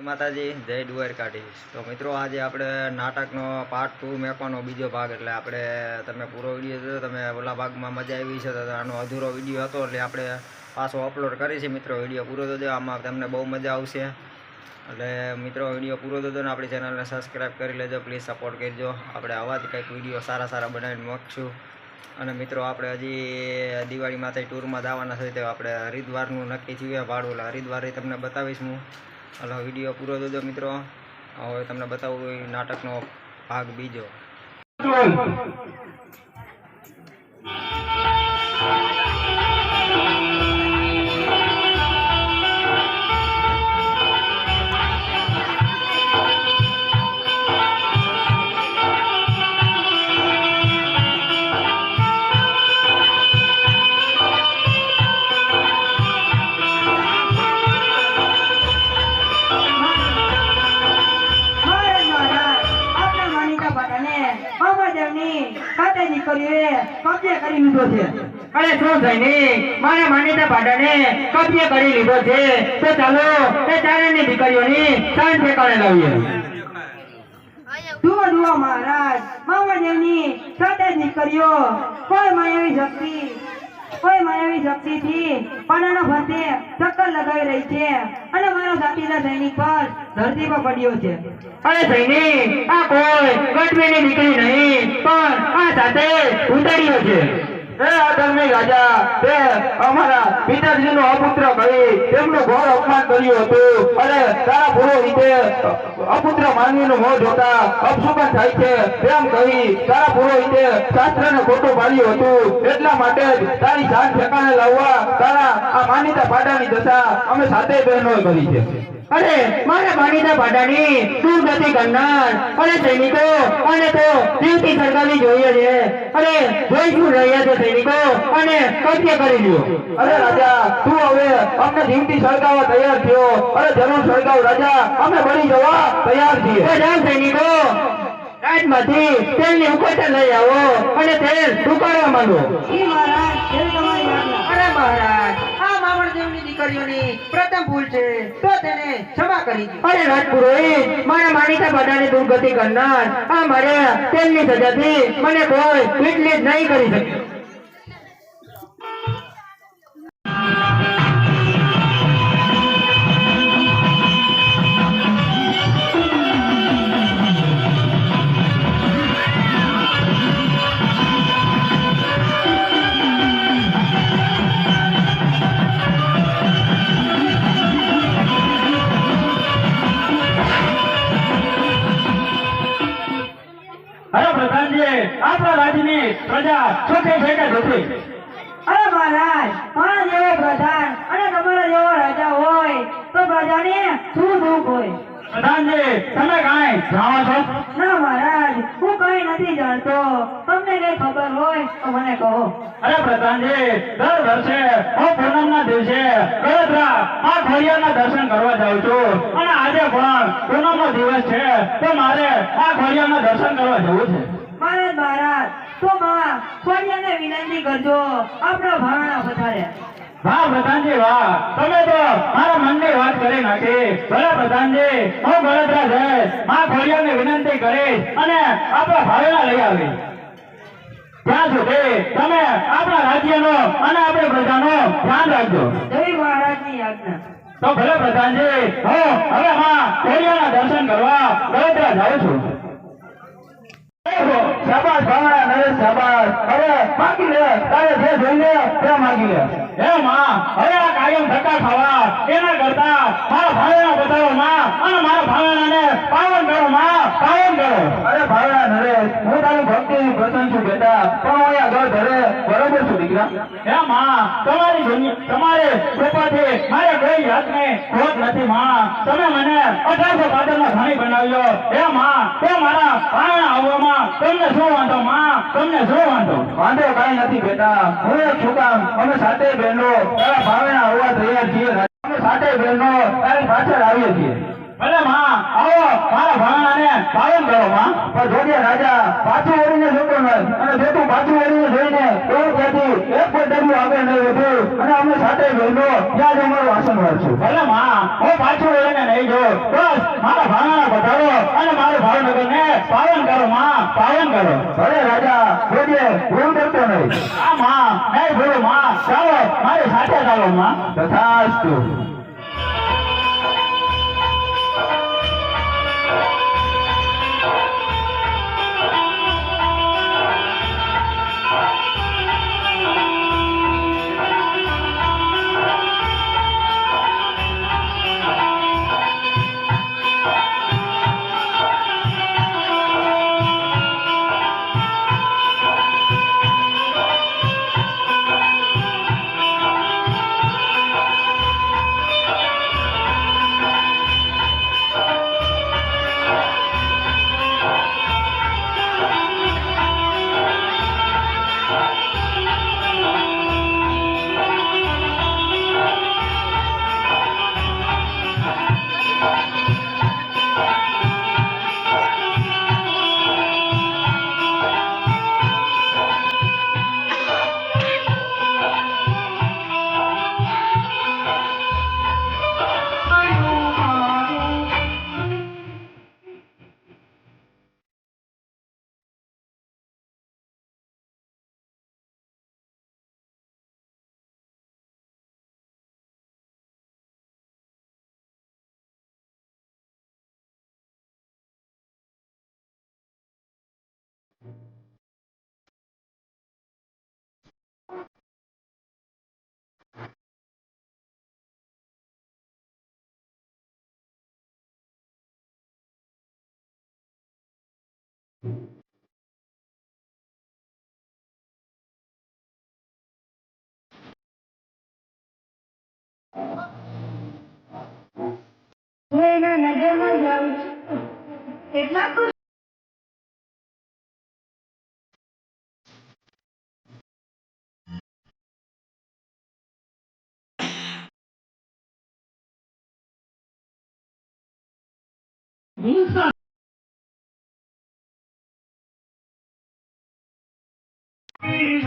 માતાજી, જય દ્વારકાધીશ તો મિત્રો, આજે આપણે નાટકનો પાર્ટ ટુ મેકવાનો બીજો ભાગ, એટલે આપણે તમે પૂરો વીડિયો જોયો તમે ઓલા ભાગમાં મજા આવી છે, તો આનો અધૂરો વીડિયો હતો, એટલે આપણે પાછો અપલોડ કરી છે મિત્રો, વીડિયો પૂરો જોજો. આમાં તમને બહુ મજા આવશે. એટલે મિત્રો, વીડિયો પૂરો જોજો ને આપણી ચેનલને સબસ્ક્રાઈબ કરી લેજો. પ્લીઝ સપોર્ટ કરજો. આપણે આવા જ કંઈક વીડિયો સારા સારા બનાવીને મૂકશું. અને મિત્રો, આપણે હજી દિવાળી માથે ટૂરમાં જવાના છે, તો આપણે હરિદ્વારનું નક્કી થયું. ભાડું, એટલે હરિદ્વારે તમને બતાવીશ હું. એટલે વીડિયો પૂરો જોજો મિત્રો. હવે તમને બતાવું નાટકનો ભાગ બીજો. દીકરીઓએ કબજે કરી લીધો છે. અરે શું સૈનિક મારા માન્યતા પાટાને કબજે કરી લીધો છે. તો ચાલો એ ચારેયની દીકરીઓની શાન ઠેકાણે લાવીએ. જુઓ જુઓ મહારાજ મામાદેવની ખાતે દીકરીઓ કોઈ માયાવી શક્તિ માયાવી શક્તિથી પાડાના ફરતે ચક્કર લગાવી રહી છે. અને મારો સાથીદાર સૈનિક પર ધરતી પર પડ્યો છે. અરે સૈનિક, આ કોઈ ગઢવીની દીકરી નહીં, પણ આ સાથે ઉતાર્યો છે. એ પિતાજીનો અપુત્ર કહી તેમનું ઘોર જોતા અપશુકન થાય છે. તેમ કહી તારા પૂરો રીતે શાસ્ત્રને ખોટું પાડ્યું હતું. એટલા માટે જ લાવવા તારા આ માનીતા પાડાની દશા અમે સાથે બહેનોએ કરી છે. અરે મારા માનીતા શું દુર્ગતિ કરનાર અરે સૈનિકો અને તો જીવતી સરકારી જોઈએ છે. અરે જોઈશું રહ્યા છે સૈનિકો? અને કબજે કરી લ્યો. અરે રાજા તું હવે અમને જીવતી સળગાવવા તૈયાર થયો. અરે જરૂર સળગાવ રાજા અમે બળી જવા તૈયાર છીએ. જાણ સૈનિકો રાજમાંથી તેલની ઉકળતા લઈ આવો અને તેલ ઉકાળવા આજ્ઞા અરે મહારાજ મામણદેવની દીકરીઓની પ્રથમ ભૂલ છે, તો તેને ક્ષમા કરી અરે રાજપુરોહિત મારા માનીતા બધાને દુર્ગતિ કરનાર. આ મારે તેમની સજાથી મને કોઈ એટલી જ નહીં કરી શકે. તમે કાંઈ જાણો છો? ના મહારાજ હું કઈ નથી જાણતો. તમને કઈ ખબર હોય તો મને કહો. અરે પ્રધાનજી દર વર્ષે હું પૂનમના દિવસે વડોદરા આ ખોડિયારના દર્શન કરવા જાઉં છું. અને આજે પણ પૂનમનો દિવસ છે તો મારે આ ખોડિયારના દર્શન કરવા જવું છે. મહારાજ મહારાજ તો માં ખોડિયાને વિનંતી કરજો. આપણો ભાવના પધારે વાહ પ્રધાનજી વાહ. તમે તો મારા મનની વાત કરી નાખી. ભલે પ્રધાનજી હું વડોદરા જઈશ. મા ખોડિયાને વિનંતી કરીશ અને આપણા ભાવેલા લઈ આવીશ. ત્યાં સુધી તમે આપણા રાજ્યનો અને આપણી પ્રજાનો ધ્યાન રાખજો. જય મહારાજની આજ્ઞા. તો ભલે પ્રધાનજી હું હવે માં ખોડિયાના દર્શન કરવા વડોદરા જાઉં છું. શાબાશ ભાવના નરેશ શાબાશ. હવે માગી લે તારે જે જોઈએ તે માગી લે. હે માં હવે આ કાયમ ધક્કા ખાવા. મારા ભાવેના બતાવો માં. અને મારા ભાવેનાને પાવન કરો માં. પાવન કરો. અરે ભાવેના નરે હું તારું ભક્તિ પ્રસન્ન છું બેટા. પણ હું અહીંયા ઘર ધરે બરોબર છું દીકરા. હે માં. તમારી તમારે કૃપાથી મારે કોઈ જાતને ખોટ નથી માં. તમે મને અઢારસો પાદરના ધણી બનાવ્યો. હે માં. તે મારા ભાવના આવવામાં તમને શું વાંધો માં? તમને શું વાંધો? વાંધો કાંઈ નથી બેટા. હું એક છું કામ અમે સાથે બહેનો તારા ભાવેના આવવા તૈયાર છીએ. અમે સાથે બહેનો તારી ભાણાને કાયમ કરવામાં પણ જોડિયા રાજા પાછું વળીને જોતો અને જોતું પાછું વળીને જોઈને એવું કહેતું, એક પગલું આગળ નહીં વધ્યું અને અમે સાથે ગયેલો ત્યાં જ અમારું આસન વાળશું ભલે માં, હું પાછું વળીને નહીં જો બસ, મારા ભાણાને પધારો. અને મારું ભાવનગરને પાલન કરો, માં. પાલન કરો. ભલે રાજા, જોડે ભૂલ કરતો નહીં. આ માં. નહીં ભૂલું, માં. ચાલો, મારી સાથે ચાલો, માં. તથાસ્તુ. એના નગરમાં જાઉં છું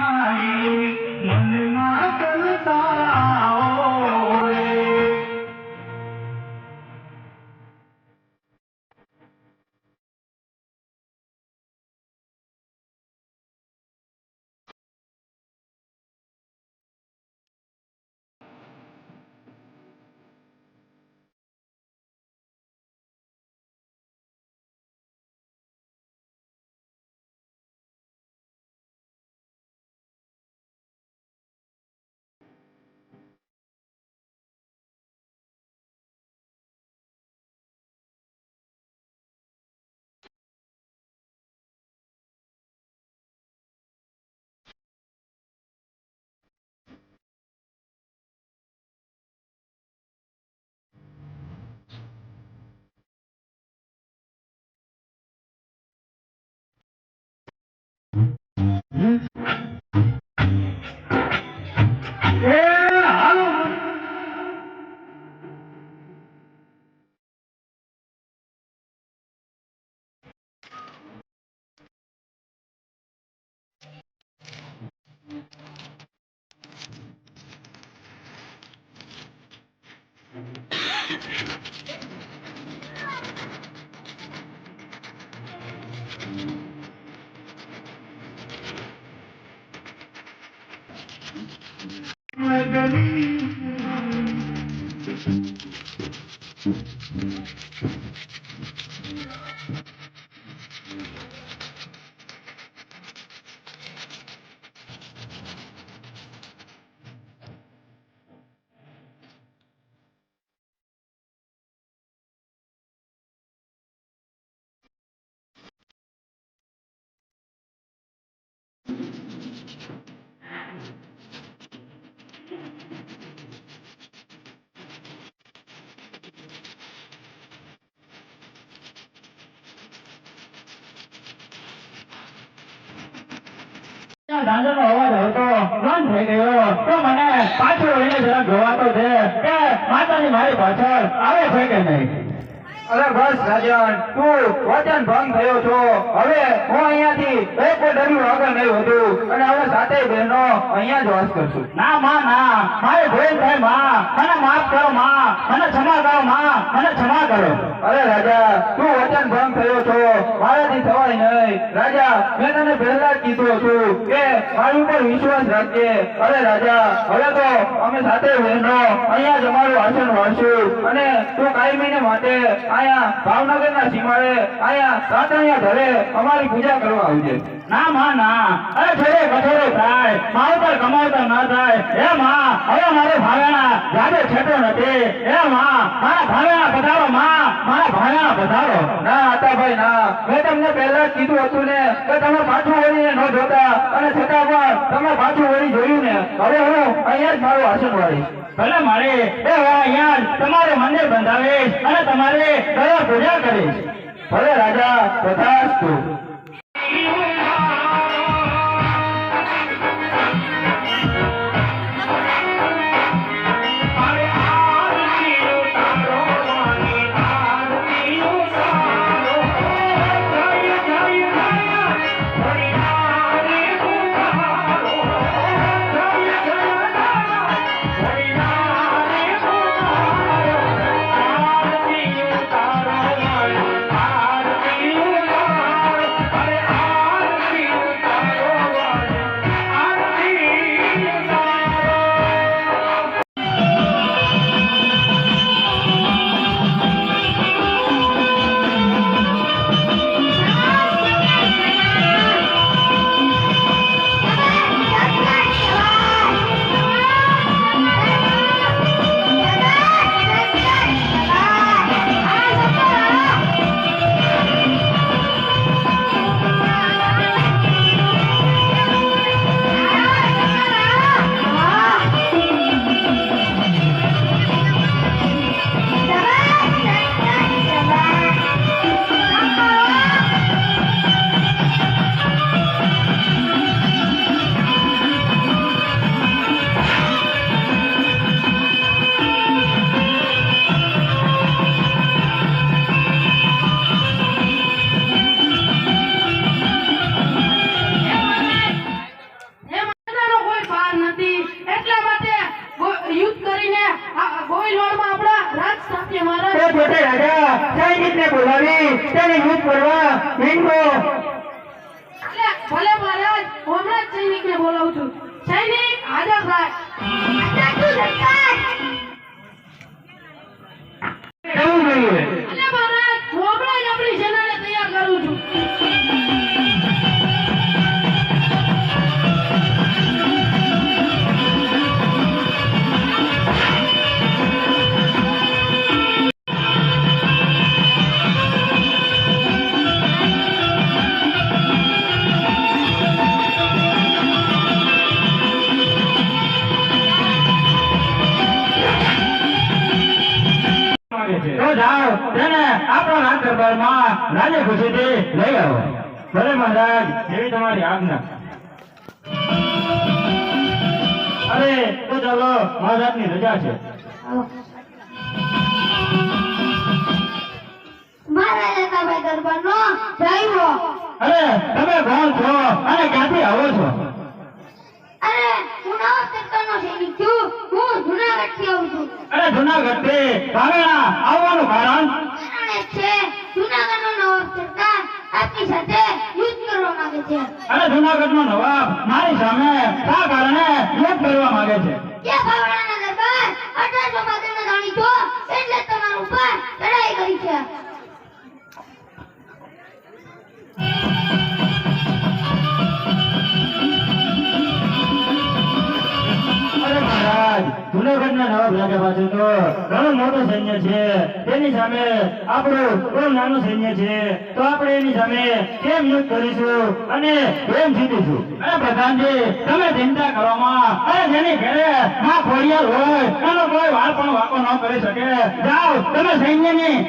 Israel. Mm-hmm. એટલા ખુશ ડાંગરનો અવાજ આવતો બંધ થઈ ગયો. તો મને પાછળ વળીને જરા જોવાતો છે કે માતાજી મારી પાછળ આવે છે કે નહીં? અરે બસ રાજન તું વચન ભંગ થયો છો. હવે હું અહીંયાથી એક ડગલું આગળ નહીં વધું અને હવે સાતે બહેનો અહીંયા જ વાસ કરશું. ના માં ના. મારે ભૂલ થાયમાં. મને માફ કરો માં. મને ક્ષમા કરો માં. મને ક્ષમા કરો. અરે રાજા તું વચન ભંગ થયો છો. મારાથી થવાય નહીં. રાજા મેં તને પહેલા જ કીધું હતું કે મારી ઉપર વિશ્વાસ રાખજે. અરે રાજા હવે તો અમે સાથે બહેનો અહીંયા જ અમારું આસન વાળશું અને તું કાયમીને માટે અહીંયા ભાવનગરના સીમાડે અહીંયા સાતણિયા ઘરે અમારી પૂજા કરવા આવજે ના માં ના. અરે થાય. ના થાય. હે માં હવે મારે ભાવેણા જાડે છેટો નથી. હે માં મારા ભાવેણા પધારો માં. મારા ભાવેણા પધારો. ના આતાભાઈ ના. મેં તમને પહેલા જ કીધું હતું ને કે તમે પાછું વળીને ન જોતા. અને છતાં પણ તમે પાછું વળી જોયું ને. હવે હું અહીંયા જ મારું આસન વાળીશ ભલે મારે એ યાર તમારે મંદિર બંધાવીશ અને તમારે પૂજા કરીશ. ભલે રાજા તથાસ્તુ એ બોલાવું છું. સૈનિક હાજર થાય આપણા દરબારમાં રાજા ખુશીથી લઈ આવો. ભલે મહારાજ એવી તમારી આજ્ઞા. અરે તો ચાલો મહારાજની રજા છે. અરે તમે કોણ છો અને ક્યાંથી આવો છો? અરે હું નવા સત્તાનો સૈનિક છું. હું જુનાગઢથી આવું છું. અરે જુનાગઢથી ભાવેણા આવવાનું કારણ? છે. જુનાગઢનો નવાબ સરકાર આપની સાથે યુદ્ધ કરવા માંગે છે. અરે જુનાગઢ નવાબ મારી સામે શા કારણે યુદ્ધ કરવા માંગે છે. કે બાવળાના દરબાર અઢારસો પાદરના જાણી છો એટલે જ ઉપર લડાઈ કરી છે. સૈન્ય છે. માં.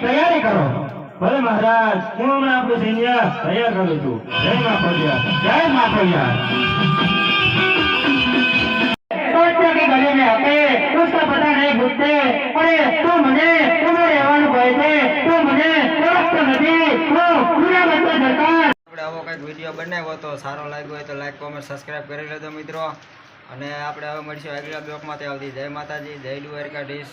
તૈયારી કરો. ભલે મહારાજ, હું હમણાં આપણું સૈન્ય તૈયાર કરું છું. જય માં જય માં ખોડિયાર નથી તે અરે તું મને તું રહેવાનું આવો કંઈક વીડિયો બનાવ્યો તો સારો લાગ્યો હોય તો લાઈક કોમેન્ટ સબસ્ક્રાઈબ કરી લેજો મિત્રો. અને આપણે હવે મળીશું આગલા બ્લોકમાં ત્યાં આવતી. જય માતાજી, જય દ્વારકાધીશ.